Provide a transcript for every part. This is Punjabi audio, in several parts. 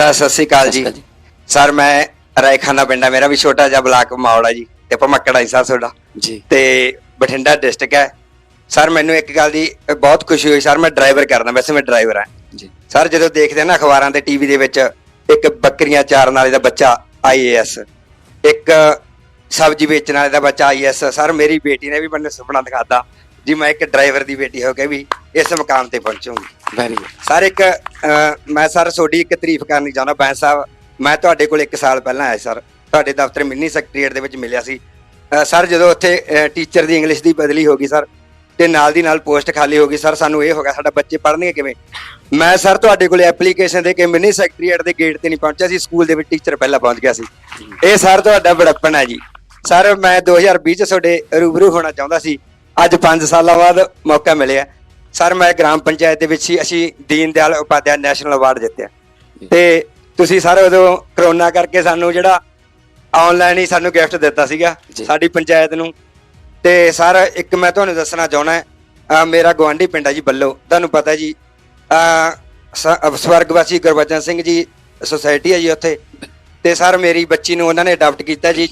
ਸਰ ਸਤਿ ਸ੍ਰੀ ਅਕਾਲ ਜੀ। ਸ਼੍ਰੀ ਮੈਂ ਰਾਇਖਾਨਾ ਪਿੰਡ ਮੇਰਾ ਵੀ ਛੋਟਾ ਜਿਹਾ ਬਲਾਕ ਮਾਵੜਾ ਜੀ। ਤੇ ਭਮੱਕੜਾ ਹੀ ਸਰ ਤੁਹਾਡਾ। ਜੀ। ਤੇ ਬਠਿੰਡਾ ਡਿਸਟ੍ਰਿਕਟ ਹੈ। ਸਰ ਮੈਨੂੰ ਇੱਕ ਗੱਲ ਦੀ ਬਹੁਤ ਖੁਸ਼ੀ ਹੋਈ। ਸਰ ਮੈਂ ਡਰਾਈਵਰ ਕਰਦਾ ਵੈਸੇ ਮੈਂ ਡਰਾਈਵਰ ਹਾਂ ਜੀ। ਸਰ ਜਦੋਂ ਦੇਖਦੇ ਨਾ ਅਖਬਾਰਾਂ ਤੇ ਟੀਵੀ ਦੇ ਵਿੱਚ ਇੱਕ ਬੱਕਰੀਆਂ ਚਾਰਨ ਵਾਲੇ ਦਾ ਬੱਚਾ ਆਈਏਐਸ ਇੱਕ ਸਬਜ਼ੀ ਵੇਚਣ ਵਾਲੇ ਦਾ ਬੱਚਾ ਆਈਏਐਸ ਸਰ ਮੇਰੀ ਬੇਟੀ ਨੇ ਵੀ ਮੈਨੂੰ ਸੁਪਨਾ ਦਿਖਾਤਾ। ਜੀ ਮੈਂ ਇੱਕ ਡਰਾਈਵਰ ਦੀ ਬੇਟੀ ਹੋ ਕੇ ਵੀ ਇਸ ਮੁਕਾਮ ਤੇ ਪਹੁੰਚੂੰਗੀ। ਵੈਰੀ ਗੁੱਡ ਸਰ ਇੱਕ ਅਹ, ਮੈਂ ਸਰ ਤੁਹਾਡੀ ਇੱਕ ਤਾਰੀਫ ਕਰਨੀ ਚਾਹੁੰਦਾ ਬੈਂਸ ਸਾਹਿਬ ਮੈਂ ਤੁਹਾਡੇ ਕੋਲ 1 ਸਾਲ ਪਹਿਲਾਂ ਆਇਆ ਸਰ। ਤੁਹਾਡੇ ਦਫ਼ਤਰ ਮਿੰਨੀ ਸੈਕਟਰੀਏਟ ਦੇ ਵਿੱਚ ਮਿਲਿਆ ਸੀ। ਅਹ, ਸਰ ਜਦੋਂ ਉੱਥੇ ਟੀਚਰ ਦੀ ਇੰਗਲਿਸ਼ ਦੀ ਬਦਲੀ ਹੋ ਗਈ ਸਰ ਤੇ ਨਾਲ ਦੀ ਨਾਲ ਪੋਸਟ ਖਾਲੀ ਹੋ ਗਈ ਸਰ ਸਾਨੂੰ ਇਹ ਹੋ ਗਿਆ ਸਾਡਾ ਬੱਚੇ ਪੜ੍ਹਨਗੇ ਕਿਵੇਂ? ਮੈਂ ਸਰ ਤੁਹਾਡੇ ਕੋਲ ਐਪਲੀਕੇਸ਼ਨ ਦੇ ਕੇ ਮਿੰਨੀ ਸੈਕਟਰੀਏਟ ਦੇ ਗੇਟ ਤੇ ਨਹੀਂ ਪਹੁੰਚਿਆ ਸੀ ਸਕੂਲ ਦੇ ਵਿੱਚ ਟੀਚਰ ਪਹਿਲਾਂ ਪਹੁੰਚ ਗਿਆ ਸੀ। ਇਹ ਸਰ ਤੁਹਾਡਾ ਬੜਪਨ ਹੈ ਜੀ। ਸਰ ਮੈਂ 2020 ਚ ਤੁਹਾਡੇ ਰੂਬਰੂ ਹੋਣਾ ਚਾਹੁੰਦਾ ਸੀ। ਅੱਜ 5 ਸਾਲਾਂ ਬਾਅਦ ਮੌਕਾ ਮਿਲਿਆ। ਸਰ ਮੈਂ ਗ੍ਰਾਮ ਪੰਚਾਇਤ ਦੇ ਵਿੱਚ ਹੀ ਅਸੀਂ ਦੀਨ ਦਿਆਲ ਉਪਾਧਿਆਇ ਨੈਸ਼ਨਲ ਅਵਾਰਡ ਜਿੱਤਿਆ। ਤੇ ਤੁਸੀਂ ਸਰ ਉਦੋਂ ਕਰੋਨਾ ਕਰਕੇ ਸਾਨੂੰ ਜਿਹੜਾ ਆਨਲਾਈਨ ਹੀ ਸਾਨੂੰ ਗਿਫਟ ਦਿੱਤਾ ਸੀਗਾ। ਸਾਡੀ ਪੰਚਾਇਤ ਨੂੰ। ਤੇ ਸਰ ਇੱਕ ਮੈਂ ਤੁਹਾਨੂੰ ਦੱਸਣਾ ਚਾਹਣਾ ਮੇਰਾ ਗਵਾਂਢੀ ਪਿੰਡ ਹੈ ਜੀ ਬੱਲੋ। ਤੁਹਾਨੂੰ ਪਤਾ ਜੀ ਸਵਰਗਵਾਸੀ ਗੁਰਬਚਨ ਸਿੰਘ ਜੀ ਸੁਸਾਇਟੀ ਹੈ ਜੀ ਉੱਥੇ। ਤੇ ਸਰ ਮੇਰੀ ਬੱਚੀ ਨੂੰ ਉਹਨਾਂ ਨੇ ਅਡਾਪਟ ਕੀਤਾ ਜੀ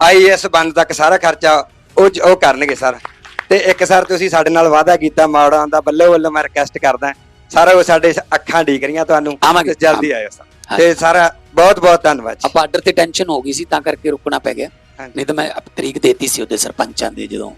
ਆਈਐਸ ਬਣਨ ਤੱਕ ਸਾਰਾ ਖਰਚਾ ਉਹ ਉਹ ਕਰਨਗੇ ਸਰ। ਤੇ ਇੱਕ ਸਰ ਤੁਸੀਂ ਸਾਡੇ ਨਾਲ ਵਾਅਦਾ ਕੀਤਾ ਮਾੜਾ ਦਾ ਬੱਲੇ ਵੱਲੋਂ ਮੈਂ ਰਿਕਵੈਸਟ ਕਰਦਾ। ਸਾਰਾ ਉਹ ਸਾਡੇ ਅੱਖਾਂ ਡੀਕ ਰਹੀਆਂ ਤੁਹਾਨੂੰ ਆਵਾਂਗੇ, ਜਲਦੀ। ਆਇਓ ਸਰ। ਤੇ ਸਾਰਾ ਬਹੁਤ ਬਹੁਤ ਧੰਨਵਾਦ ਜੀ। ਆ ਬਾਰਡਰ ਤੇ ਟੈਨਸ਼ਨ ਹੋ ਗਈ ਸੀ ਤਾਂ ਕਰਕੇ ਰੁਕਣਾ ਪੈ ਗਿਆ। ਹਾਂਜੀ। ਨਹੀਂ ਤਾਂ ਮੈਂ ਅਪ- ਤਰੀਕ ਦੇਤੀ ਸੀ ਉਹਦੇ ਸਰਪੰਚਾਂ ਦੇ ਜਦੋਂ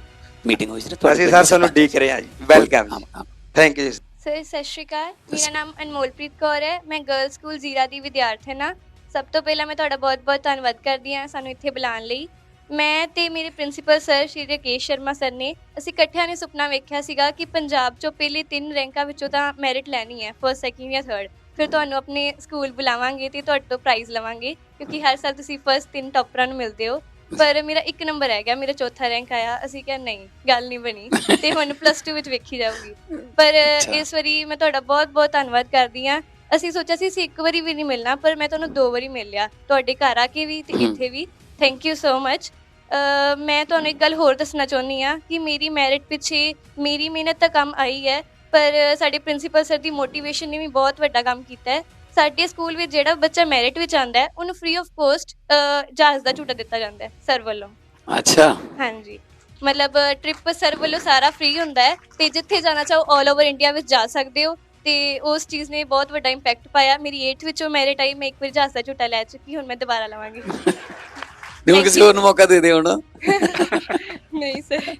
ਮੀਟਿੰਗ ਹੋਈ ਸੀ ਨਾ ਤੁਹਾਡੇ ਅਸੀਂ ਸਰ ਤੁਹਾਨੂੰ। ਡੀਕ ਰਹੇ ਹਾਂ ਜੀ। ਵੈਲਕਮ ਹਾਂ, ਹਾਂ। ਥੈਂਕ ਯੂ ਸਰ ਸਤਿ ਸ਼੍ਰੀ ਅਕਾਲ। ਮੇਰਾ ਨਾਮ ਅਨਮੋਲਪ੍ਰੀਤ ਕੌਰ ਹੈ। ਮੈਂ ਗਰਲ ਸਕੂਲ ਜ਼ੀਰਾ ਦੀ ਵਿਦਿਆਰਥਣ ਹਾਂ। ਸਭ ਤੋਂ ਪਹਿਲਾਂ ਮੈਂ ਤੁਹਾਡਾ ਬਹੁਤ-ਬਹੁਤ ਧੰਨਵਾਦ ਕਰਦੀ ਹਾਂ ਸਾਨੂੰ ਇੱਥੇ ਬੁਲਾਉਣ ਲਈ। ਮੈਂ ਤੇ ਮੇਰੇ principal sir Shri Rakesh Sharma sir ਨੇ ਅਸੀਂ ਇਕੱਠਿਆਂ ਨੇ ਸੁਪਨਾ ਵੇਖਿਆ ਸੀਗਾ ਕਿ ਪੰਜਾਬ ਚੋਂ ਪਹਿਲੇ ਤਿੰਨ ਰੈਂਕਾਂ ਵਿੱਚੋਂ ਤਾਂ ਮੈਰਿਟ ਲੈਣੀ ਹੈ ਫਰਸਟ ਸੈਕਿੰਡ ਜਾਂ ਥਰਡ ਫਿਰ ਤੁਹਾਨੂੰ ਆਪਣੇ ਸਕੂਲ ਬੁਲਾਵਾਂਗੇ ਤੇ ਤੁਹਾਡੇ ਤੋਂ ਪ੍ਰਾਈਜ਼ ਲਵਾਂਗੇ ਕਿਉਂਕਿ ਹਰ ਸਾਲ ਤੁਸੀਂ ਫਰਸਟ ਤਿੰਨ ਟੌਪਰਾਂ ਨੂੰ ਮਿਲਦੇ ਹੋ। ਪਰ ਮੇਰਾ ਇੱਕ ਨੰਬਰ ਰਹਿ ਗਿਆ ਮੇਰਾ ਚੌਥਾ ਰੈਂਕ ਆਇਆ ਅਸੀਂ ਕਿਹਾ ਨਹੀਂ ਗੱਲ ਨਹੀਂ ਬਣੀ ਤੇ ਹੁਣ ਪਲੱਸ 2 ਵਿੱਚ ਵੇਖੀ ਜਾਊਗੀ। ਪਰ। ਇਸ ਵਾਰੀ ਮੈਂ ਤੁਹਾਡਾ ਬਹੁਤ ਬਹੁਤ ਧੰਨਵਾਦ ਕਰਦੀ ਹਾਂ। ਅਸੀਂ ਸੋਚਿਆ ਸੀ ਅਸੀਂ ਇੱਕ ਵਾਰੀ ਵੀ ਨਹੀਂ ਮਿਲਣਾ ਪਰ ਮੈਂ ਤੁਹਾਨੂੰ ਦੋ ਵਾਰੀ ਮਿਲ ਲਿਆ। ਤੁਹਾਡੇ ਘਰ ਆ ਕੇ ਵੀ ਤੇ। ਇੱਥੇ ਵੀ। ਥੈਂਕ ਯੂ ਸੋ ਮਚ ਮੈਂ ਤੁਹਾਨੂੰ ਇੱਕ ਗੱਲ ਹੋਰ ਦੱਸਣਾ ਚਾਹੁੰਦੀ ਆ ਕਿ ਮੇਰੀ ਮੈਰਿਟ ਪਿੱਛੇ ਮੇਰੀ ਮਿਹਨਤ ਤਾਂ ਕੰਮ ਆਈ ਹੈ ਪਰ ਸਾਡੇ ਪ੍ਰਿੰਸੀਪਲ ਸਰ ਦੀ ਮੋਟੀਵੇਸ਼ਨ ਨੇ ਵੀ ਬਹੁਤ ਵੱਡਾ ਕੰਮ ਕੀਤਾ ਹੈ। ਸਾਡੇ ਸਕੂਲ ਵਿੱਚ ਜਿਹੜਾ ਬੱਚਾ ਮੈਰਿਟ ਵਿੱਚ ਆਂਦਾ ਹੈ ਉਹਨੂੰ ਫ੍ਰੀ ਆਫ ਕੋਸਟ ਜਹਾਜ਼ ਦਾ ਝੂਟਾ ਦਿੱਤਾ ਜਾਂਦਾ ਹੈ ਸਰ ਵੱਲੋਂ। ਅੱਛਾ। ਹਾਂਜੀ। ਮਤਲਬ ਟ੍ਰਿਪ ਸਰ ਵੱਲੋਂ ਸਾਰਾ ਫ੍ਰੀ ਹੁੰਦਾ ਹੈ ਤੇ ਜਿੱਥੇ ਜਾਣਾ ਚਾਹੋ 올 ਓਵਰ ਇੰਡੀਆ ਵਿੱਚ ਜਾ ਸਕਦੇ ਹੋ ਤੇ ਉਸ ਚੀਜ਼ ਨੇ ਬਹੁਤ ਵੱਡਾ ਇੰਪੈਕਟ ਪਾਇਆ। ਮੇਰੀ 8th ਵਿੱਚੋਂ ਮੈਰਿਟ ਆਈ ਮੈਂ ਇੱਕ ਵਾਰ ਜਹਾਜ਼ ਦਾ ਝੂਟਾ ਲੈ ਚੁੱਕੀ ਹੁਣ ਮੈਂ ਦੁਬਾਰਾ ਲਵਾਂਗੀ। Thank ਕਿਸੇ. ਹੋਰ ਨੂੰ ਮੌਕਾ ਦੇ ਦੇ ਹੁਣ ਨਹੀਂ sir.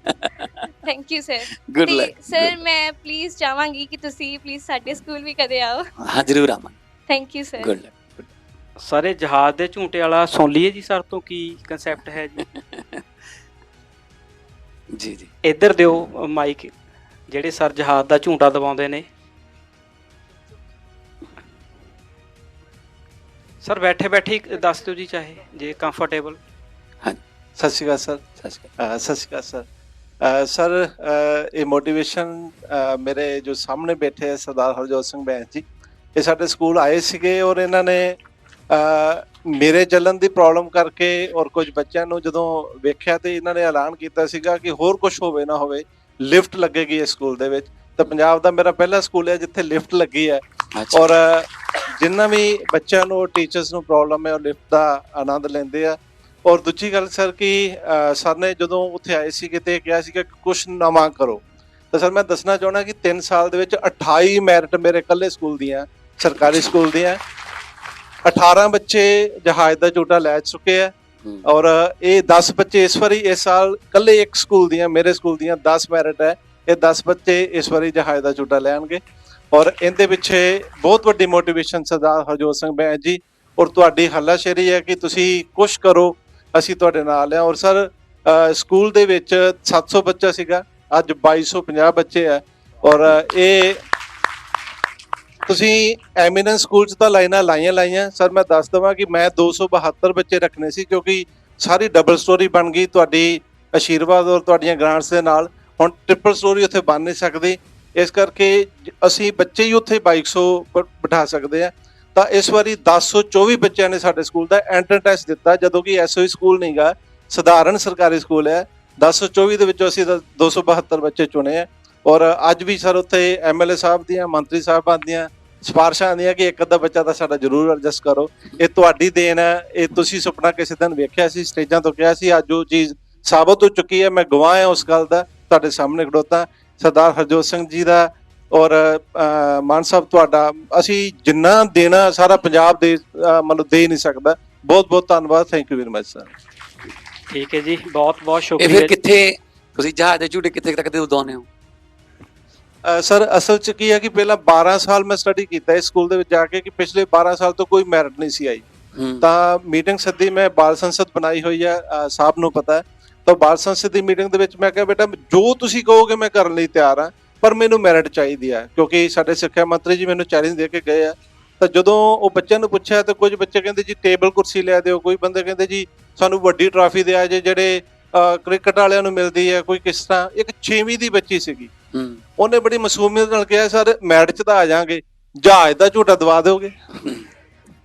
Thank you sir Good luck. Sir ਮੈਂ ਪਲੀਜ਼ ਚਾਹਾਂਗੀ ਕਿ ਤੁਸੀਂ ਪਲੀਜ਼ ਸਾਡੇ ਸਕੂਲ ਵੀ ਕਦੇ ਆਓ। ਹਾਂ ਜ਼ਰੂਰ ਆਵਾਂ। ਥੈਂਕ ਯੂ ਸਰ ਗੁੱਡ ਸਾਰੇ ਜਹਾਜ਼ ਦੇ ਝੂਟੇ ਵਾਲਾ ਸੁਣ ਲਈਏ ਜੀ ਸਰ ਤੋਂ ਕੀ ਕਨਸੈਪਟ ਹੈ ਜੀ? ਜੀ ਜੀ। ਇੱਧਰ ਦਿਓ ਮਾਈਕ ਜਿਹੜੇ ਸਰ ਜਹਾਜ਼ ਦਾ ਝੂਟਾ ਦਬਾਉਂਦੇ ਨੇ। ਸਰ ਬੈਠੇ ਬੈਠੇ ਦੱਸ ਦਿਓ ਜੀ ਚਾਹੇ ਜੇ ਕੰਫਰਟੇਬਲ ਸਤਿ ਸ਼੍ਰੀ ਅਕਾਲ ਸਰ। ਸਤਿ ਸ਼੍ਰੀ ਅਕਾਲ। ਸ਼੍ਰੀ ਸਰ। ਇਹ ਮੋਟੀਵੇਸ਼ਨ ਮੇਰੇ ਜੋ ਸਾਹਮਣੇ ਬੈਠੇ ਹੈ ਸਰਦਾਰ ਹਰਜੋਤ ਸਿੰਘ ਬੈਂਸ ਜੀ ਇਹ ਸਾਡੇ ਸਕੂਲ ਆਏ ਸੀਗੇ ਔਰ ਇਹਨਾਂ ਨੇ ਮੇਰੇ ਚੱਲਣ ਦੀ ਪ੍ਰੋਬਲਮ ਕਰਕੇ ਔਰ ਕੁਝ ਬੱਚਿਆਂ ਨੂੰ ਜਦੋਂ ਵੇਖਿਆ ਤੇ ਇਹਨਾਂ ਨੇ ਐਲਾਨ ਕੀਤਾ ਸੀਗਾ ਕਿ ਹੋਰ ਕੁਝ ਹੋਵੇ ਨਾ ਹੋਵੇ ਲਿਫਟ ਲੱਗੇਗੀ ਇਸ ਸਕੂਲ ਦੇ ਵਿੱਚ। ਤਾਂ ਪੰਜਾਬ ਦਾ ਮੇਰਾ ਪਹਿਲਾ ਸਕੂਲ ਹੈ ਜਿੱਥੇ ਲਿਫਟ ਲੱਗੀ ਹੈ। ਔਰ ਜਿੰਨਾ ਵੀ ਬੱਚਿਆਂ ਨੂੰ ਟੀਚਰਸ ਨੂੰ ਪ੍ਰੋਬਲਮ ਹੈ ਉਹ ਲਿਫਟ ਦਾ ਆਨੰਦ ਲੈਂਦੇ ਆ। ਔਰ ਦੂਜੀ ਗੱਲ ਸਰ ਕਿ ਸਰ ਨੇ ਜਦੋਂ ਉੱਥੇ ਆਏ ਸੀ ਕਿਤੇ ਕਿਹਾ ਸੀ ਕਿ ਕੁਝ ਨਵਾਂ ਕਰੋ। ਤਾਂ ਸਰ ਮੈਂ ਦੱਸਣਾ ਚਾਹੁੰਦਾ ਕਿ 3 ਸਾਲ ਦੇ ਵਿੱਚ 28 ਮੈਰਿਟ ਮੇਰੇ ਇਕੱਲੇ ਸਕੂਲ ਦੀਆਂ ਸਰਕਾਰੀ ਸਕੂਲ ਦੀਆਂ। 18 ਬੱਚੇ ਜਹਾਜ਼ ਦਾ ਝੂਟਾ ਲੈ ਚੁੱਕੇ ਆ। ਔਰ ਇਹ 10 ਬੱਚੇ ਇਸ ਵਾਰੀ ਇਸ ਸਾਲ ਇਕੱਲੇ ਇੱਕ ਸਕੂਲ ਦੀਆਂ ਮੇਰੇ ਸਕੂਲ ਦੀਆਂ 10 ਮੈਰਿਟ ਹੈ। ਇਹ 10 ਬੱਚੇ ਇਸ ਵਾਰੀ ਜਹਾਜ਼ ਦਾ ਝੂਟਾ ਲੈਣਗੇ ਔਰ ਇਹਦੇ ਪਿੱਛੇ ਬਹੁਤ ਵੱਡੀ ਮੋਟੀਵੇਸ਼ਨ ਸਰਦਾਰ ਹਰਜੋਤ ਸਿੰਘ ਬੈਂਸ ਜੀ ਔਰ ਤੁਹਾਡੀ ਹੱਲਾਸ਼ੇਰੀ ਹੈ ਕਿ ਤੁਸੀਂ ਕੁਝ ਕਰੋ। ਅਸੀਂ ਤੁਹਾਡੇ ਨਾਲ ਆ ਔਰ ਸਰ ਸਕੂਲ ਦੇ ਵਿੱਚ 700 ਬੱਚਾ ਸੀਗਾ। ਅੱਜ 2250 ਬੱਚੇ ਆ। ਔਰ ਇਹ ਤੁਸੀਂ ਐਮੀਨੈਂਸ ਸਕੂਲ ਚ ਤਾਂ ਲਾਈਨਾਂ ਲਾਈਆਂ ਲਾਈਆਂ। ਸਰ, ਮੈਂ ਦੱਸ ਦਵਾਂ ਕਿ ਮੈਂ 272 ਬੱਚੇ ਰੱਖਣੇ ਸੀ, ਕਿਉਂਕਿ ਸਾਰੀ ਡਬਲ ਸਟੋਰੀ ਬਣ ਗਈ ਤੁਹਾਡੀ ਆਸ਼ੀਰਵਾਦ ਔਰ ਤੁਹਾਡੀਆਂ ਗ੍ਰਾਂਟਸ ਦੇ ਨਾਲ। ਹੁਣ ਟ੍ਰਿਪਲ ਸਟੋਰੀ ਉੱਥੇ ਬਣ ਨਹੀਂ ਸਕਦੀ। ਇਸ ਕਰਕੇ ਅਸੀਂ ਬੱਚੇ ਹੀ ਉੱਥੇ 2200 ਬ- ਬਿਠਾ ਸਕਦੇ ਆ ਤਾਂ ਇਸ ਵਾਰੀ 1024 ਬੱਚਿਆਂ ਨੇ ਸਾਡੇ ਸਕੂਲ ਦਾ ਐਂਟਰ ਟੈਸਟ ਦਿੱਤਾ, ਜਦੋਂ ਕਿ ਐਸਓਈ ਸਕੂਲ ਨਹੀਂਗਾ ਸਧਾਰਨ ਸਰਕਾਰੀ ਸਕੂਲ ਹੈ। 1024 ਦੇ ਵਿੱਚੋਂ ਅਸੀਂ ਤਾਂ 272 ਬੱਚੇ ਚੁਣੇ ਆ। ਔਰ ਅੱਜ ਵੀ ਸਰ ਉੱਥੇ ਐਮਐਲਏ ਸਾਹਿਬ ਦੀਆਂ, ਮੰਤਰੀ ਸਾਹਿਬਾਨ ਦੀਆਂ, ਸਿਫਾਰਸ਼ਾਂ ਆਉਂਦੀਆਂ ਕਿ ਇੱਕ ਅੱਧਾ ਬੱਚਾ ਤਾਂ ਸਾਡਾ ਜ਼ਰੂਰ ਐਡਜਸਟ ਕਰੋ। ਇਹ ਤੁਹਾਡੀ ਦੇਣ ਹੈ, ਇਹ ਤੁਸੀਂ ਸੁਪਨਾ ਕਿਸੇ ਦਿਨ ਵੇਖਿਆ ਸੀ, ਸਟੇਜਾਂ ਤੋਂ ਕਿਹਾ ਸੀ, ਅੱਜ ਉਹ ਚੀਜ਼ ਸਾਬਤ ਹੋ ਚੁੱਕੀ ਹੈ, ਮੈਂ ਗਵਾਹ ਹਾਂ ਉਸ ਗੱਲ ਦਾ, ਤੁਹਾਡੇ ਸਾਹਮਣੇ ਖੜੋਤਾ। ਸਰਦਾਰ ਹਰਜੋਤ ਸਿੰਘ ਜੀ ਦਾ ਔਰ ਮਾਨ ਸਾਹਿਬ ਤੁਹਾਡਾ ਅਸੀਂ ਜਿੰਨਾ ਦੇਣਾ ਸਾਰਾ ਪੰਜਾਬ ਦੇ ਮਤਲਬ ਦੇ ਨਹੀਂ ਸਕਦਾ। ਬਹੁਤ ਬਹੁਤ ਧੰਨਵਾਦ। Thank you very much sir ਠੀਕ ਹੈ ਜੀ। ਬਹੁਤ ਬਹੁਤ ਇਹ ਸ਼ੁਕਰੀਆ ਫਿਰ। ਕਿੱਥੇ ਤੁਸੀਂ ਜਹਾਜ਼ ਦੇ ਝੂਟੇ ਕਿੱਥੇ ਤੱਕ ਦੇ ਉਡਾਉਂਦੇ ਹੋ? ਸਰ ਅਸਲ ਚ ਕੀ ਹੈ ਕਿ ਪਹਿਲਾਂ 12 ਸਾਲ ਮੈਂ ਸਟੱਡੀ ਕੀਤਾ ਇਸ ਸਕੂਲ ਦੇ ਵਿੱਚ ਜਾ ਕੇ ਕਿ ਪਿਛਲੇ 12 ਸਾਲ ਤੋਂ ਕੋਈ ਮੈਰਿਟ ਨਹੀਂ ਸੀ ਆਈ। ਤਾਂ ਮੀਟਿੰਗ ਸੱਦੀ ਮੈਂ ਬਾਲ ਸੰਸਦ ਬਣਾਈ ਹੋਈ ਹੈ ਸਾਹਿਬ ਨੂੰ ਪਤਾ ਹੈ। ਤਾਂ ਬਾਲ ਸੰਸਦ ਦੀ ਮੀਟਿੰਗ ਦੇ ਵਿੱਚ ਮੈਂ ਕਿਹਾ ਬੇਟਾ ਜੋ ਤੁਸੀਂ ਕਹੋਗੇ ਮੈਂ ਕਰਨ ਲਈ ਤਿਆਰ ਹਾਂ। ਪਰ ਮੈਨੂੰ ਮੈਰਿਟ ਚਾਹੀਦੀ ਹੈ ਕਿਉਂਕਿ ਸਾਡੇ ਸਿੱਖਿਆ ਮੰਤਰੀ ਜੀ ਮੈਨੂੰ ਚੈਲੰਜ ਦੇ ਕੇ ਗਏ ਆ। ਤਾਂ ਜਦੋਂ ਉਹ ਬੱਚਿਆਂ ਨੂੰ ਪੁੱਛਿਆ ਤਾਂ ਕੁਝ ਬੱਚੇ ਕਹਿੰਦੇ ਜੀ ਟੇਬਲ ਕੁਰਸੀ ਲੈ ਦਿਓ। ਕੋਈ ਬੰਦੇ ਕਹਿੰਦੇ ਜੀ ਸਾਨੂੰ ਵੱਡੀ ਟਰਾਫੀ ਦਿਆ ਜੇ ਜਿਹੜੇ ਕ੍ਰਿਕਟ ਵਾਲਿਆਂ ਨੂੰ ਮਿਲਦੀ ਹੈ ਕੋਈ ਕਿਸ ਤਰ੍ਹਾਂ। ਇੱਕ 6ਵੀਂ ਦੀ ਬੱਚੀ ਸੀਗੀ। ਉਹਨੇ ਬੜੀ ਮਾਸੂਮੀਅਤ ਨਾਲ ਕਿਹਾ ਸਰ ਮੈਰਿਟ 'ਚ ਤਾਂ ਆ ਜਾਾਂਗੇ। ਜਹਾਜ਼ ਦਾ ਝੂਟਾ ਦਵਾ ਦਿਓਗੇ।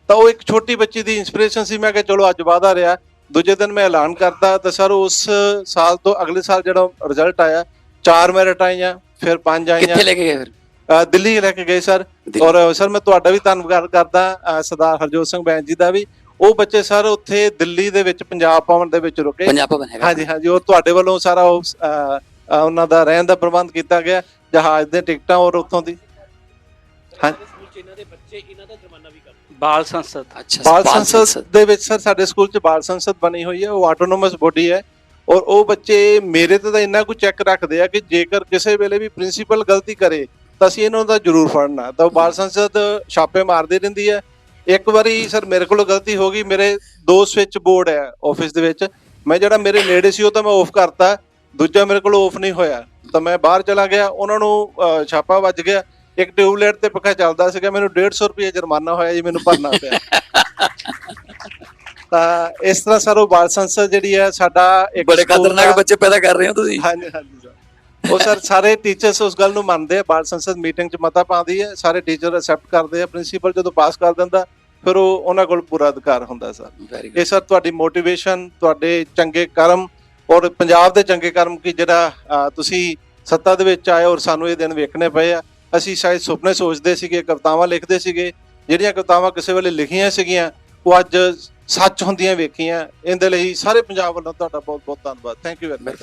ਤਾਂ ਉਹ ਇੱਕ ਛੋਟੀ ਬੱਚੀ ਦੀ ਇਨਸਪੀਰੇਸ਼ਨ ਸੀ। ਮੈਂ ਕਿਹਾ ਚਲੋ ਅੱਜ ਵਾਦਾ ਰਿਹਾ। ਦੂਜੇ ਦਿਨ ਮੈਂ ਐਲਾਨ ਕਰਤਾ। ਤਾਂ ਸਰ ਉਸ ਸਾਲ ਤੋਂ ਅਗਲੇ ਸਾਲ ਜਿਹੜਾ ਰਿਜ਼ਲਟ ਆਇਆ ਚਾਰ ਮੈਰਿਟ ਆਈਆਂ। ਫਿਰ ਪੰਜ ਆਈਆਂ। ਕਿੱਥੇ ਲੈ ਕੇ ਗਏ ਫਿਰ? ਦਿੱਲੀ ਲੈ ਕੇ ਗਏ ਸਰ। ਔਰ ਸਰ ਮੈਂ ਤੁਹਾਡਾ ਵੀ ਧੰਨਵਾਦ ਕਰਦਾ ਸਰਦਾਰ ਹਰਜੋਤ ਸਿੰਘ ਬੈਂਸ ਜੀ ਦਾ ਵੀ। ਉਹ ਬੱਚੇ ਸਰ ਉੱਥੇ ਦਿੱਲੀ ਦੇ ਵਿੱਚ ਪੰਜਾਬ ਭਵਨ ਦੇ ਵਿੱਚ ਰੁਕੇ। ਪੰਜਾਬ ਭਵਨ ਹੈਗਾ। ਹਾਂਜੀ ਹਾਂਜੀ ਔਰ ਤੁਹਾਡੇ ਵੱਲੋਂ ਸਾਰਾ ਉਹ ਉਹਨਾਂ ਦਾ ਰਹਿਣ ਦਾ ਪ੍ਰਬੰਧ ਕੀਤਾ ਗਿਆ ਜਹਾਜ਼ ਦੇ ਟਿਕਟਾਂ ਔਰ ਉੱਥੋਂ ਦੀ। ਹਾਂਜੀ। ਬਾਲ ਸੰਸਦ। ਅੱਛਾ ਬਾਲ ਸੰਸਦ ਦੇ ਵਿੱਚ ਸਰ ਸਾਡੇ ਸਕੂਲ 'ਚ ਬਾਲ ਸੰਸਦ ਬਣੀ ਹੋਈ ਹੈ ਉਹ ਆਟੋਨੋਮਸ ਬੋਡੀ ਹੈ। ਔਰ ਉਹ ਬੱਚੇ ਮੇਰੇ ਤੇ ਤਾਂ ਇੰਨਾ ਕੁ ਚੈੱਕ ਰੱਖਦੇ ਆ ਕਿ ਜੇਕਰ ਕਿਸੇ ਵੇਲੇ ਵੀ ਪ੍ਰਿੰਸੀਪਲ ਗਲਤੀ ਕਰੇ, ਤਾਂ ਅਸੀਂ ਇਹਨਾਂ ਦਾ ਜ਼ਰੂਰ ਫੜਨਾ। ਤਾਂ ਉਹ ਬਾਲ ਸੰਸਦ ਛਾਪੇ ਮਾਰਦੀ ਰਹਿੰਦੀ ਹੈ। ਇੱਕ ਵਾਰੀ ਸਰ ਮੇਰੇ ਕੋਲੋਂ ਗਲਤੀ ਹੋ ਗਈ, ਮੇਰੇ ਦੋ ਸਵਿਚ ਬੋਰਡ ਹੈ ਆਫਿਸ ਦੇ ਵਿੱਚ। ਮੈਂ ਜਿਹੜਾ ਮੇਰੇ ਨੇੜੇ ਸੀ, ਉਹ ਤਾਂ ਮੈਂ ਆਫ ਕਰਤਾ। ਦੂਜਾ ਮੇਰੇ ਕੋਲ ਆਫ ਨਹੀਂ ਹੋਇਆ। ਤਾਂ ਮੈਂ ਬਾਹਰ ਚਲਾ ਗਿਆ, ਉਹਨਾਂ ਨੂੰ ਛਾਪਾ ਵੱਜ ਗਿਆ। ਇੱਕ ਟਿਊਬਲਾਈਟ ਤੇ ਪੱਖਾ ਚੱਲਦਾ ਸੀਗਾ, ਮੈਨੂੰ 150 ਰੁਪਏ ਜੁਰਮਾਨਾ ਹੋਇਆ ਜੀ, ਮੈਨੂੰ ਭਰਨਾ ਪਿਆ। ਤਾਂ ਇਸ ਤਰ੍ਹਾਂ ਸਰ ਉਹ ਬਾਲ ਸੰਸਦ ਜਿਹੜੀ ਹੈ ਸਾਡਾ ਇੱਕ ਬੜੇ ਖਤਰਨਾਕ ਬੱਚੇ ਪੈਦਾ ਕਰ ਰਹੇ ਹੋ ਤੁਸੀਂ। ਹਾਂਜੀ ਹਾਂਜੀ ਸਰ। ਉਹ ਸਰ ਸਾਰੇ ਟੀਚਰਸ ਉਸ ਗੱਲ ਨੂੰ ਮੰਨਦੇ ਆ ਬਾਲ ਸੰਸਦ ਮੀਟਿੰਗ 'ਚ ਮਤਾ ਪਾਉਂਦੀ ਹੈ ਸਾਰੇ ਟੀਚਰ ਐਕਸੈਪਟ ਕਰਦੇ ਆ ਪ੍ਰਿੰਸੀਪਲ ਜਦੋਂ ਪਾਸ ਕਰ ਦਿੰਦਾ ਫਿਰ ਉਹ ਉਹਨਾਂ ਕੋਲ ਪੂਰਾ ਅਧਿਕਾਰ ਹੁੰਦਾ ਸਰ। ਇਹ ਸਰ ਤੁਹਾਡੀ ਮੋਟੀਵੇਸ਼ਨ ਤੁਹਾਡੇ ਚੰਗੇ ਕਰਮ ਔਰ ਪੰਜਾਬ ਦੇ ਚੰਗੇ ਕਰਮ ਕੀ ਜਿਹੜਾ ਤੁਸੀਂ ਸੱਤਾ ਦੇ ਵਿੱਚ ਆਏ ਔਰ ਸਾਨੂੰ ਇਹ ਦਿਨ ਵੇਖਣੇ ਪਏ ਆ। ਅਸੀਂ ਸ਼ਾਇਦ ਸੁਪਨੇ ਸੋਚਦੇ ਸੀਗੇ ਕਵਿਤਾਵਾਂ ਲਿਖਦੇ ਸੀਗੇ ਜਿਹੜੀਆਂ ਕਵਿਤਾਵਾਂ ਕਿਸੇ ਵੇਲੇ ਲਿਖੀਆਂ ਸੀਗੀਆਂ ਉਹ ਅੱਜ ਸੱਚ ਹੁੰਦੀਆਂ ਵੇਖੀਆਂ। ਇਹਦੇ ਲਈ ਸਾਰੇ ਪੰਜਾਬ ਵੱਲੋਂ ਤੁਹਾਡਾ ਬਹੁਤ ਬਹੁਤ ਧੰਨਵਾਦ। Thank you very much